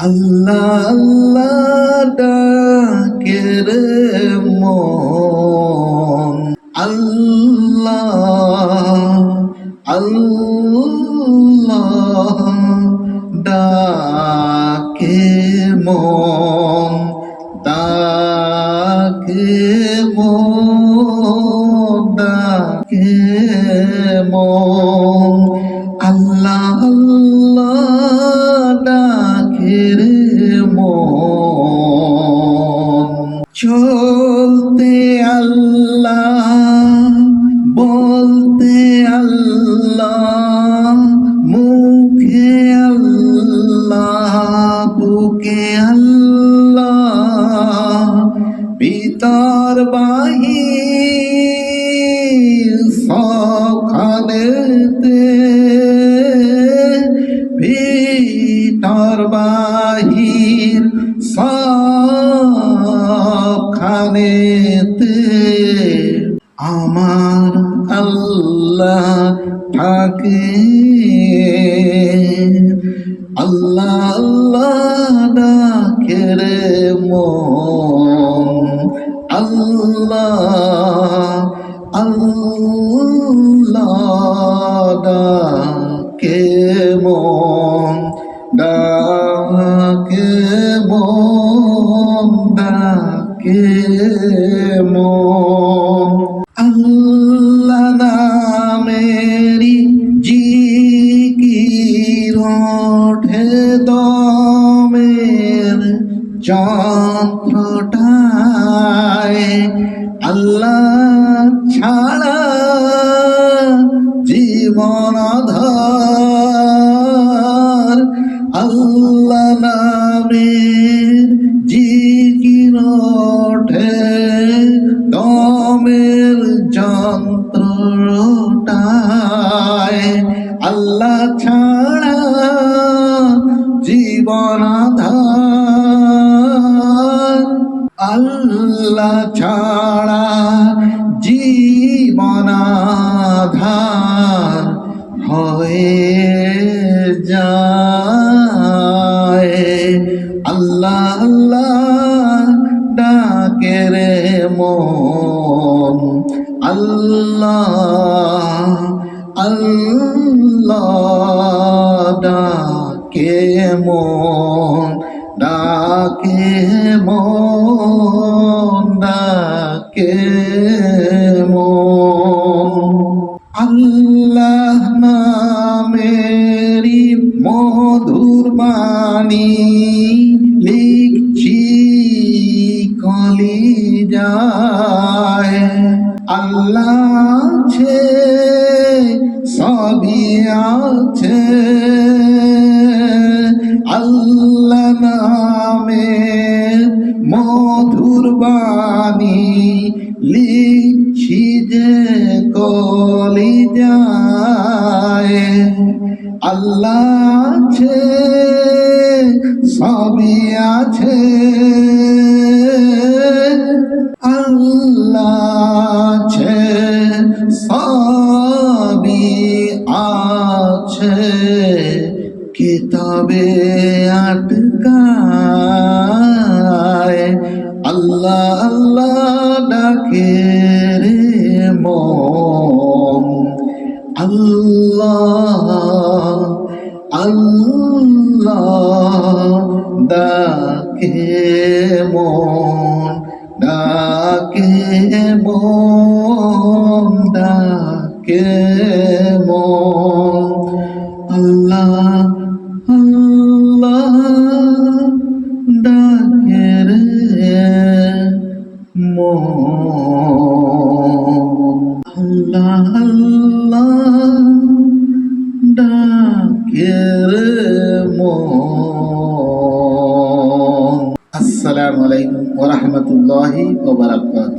আল্লাহ আল্লাহ ডাকে রে মন আল্লাহ আল্লাহ ডাকে মন ডাকে মন ডাকে মন আল্লাহ চলতে আল্লাহ বলতে আল্লাহ মুখে আল্লাহ বুকে আল্লাহ পিতার বাহির সখানেতে ভিতর বাহির সখানেতে আমার আল্লাহ থাকে। আল্লাহ আল্লাহ ডাকে রে মন। আল্লাহ আল্লাহ ডাকে মন। ডাকে মন আল্লাহ নামেরি জিকির ওঠে দমের যন্ত্রটায়। আল্লাহ ছাড়া জীবন আধার আল্লাহ ছাড়া জীবন আল্লাহ ছাড়া জীবন হয়ে যায়। আল্লাহ আল্লাহ মন। আল্লাহ আল্লাহ ডাকে মন ডাকে মন ডাকে মন আল্লাহ নামেরি মধুর বাণী লিখছি কলি যায় আল্লাহ সবই আছে। আল্লাহ নামে মধুর বাণী লিখছি যে কলি যায় আল্লাহ আছে, সবই আছে। আল্লাহ আছে। কিতাবে আটকায়। আল্লাহ আল্লাহ ডাকে রে মন। আল্লাহ আল্লাহ ডাকে মন। ডাকে মন ডাকে আল্লাহ আল্লাহ ডাকে রে মন। আসসালামু আলাইকুম ওয়া ওবরাকাত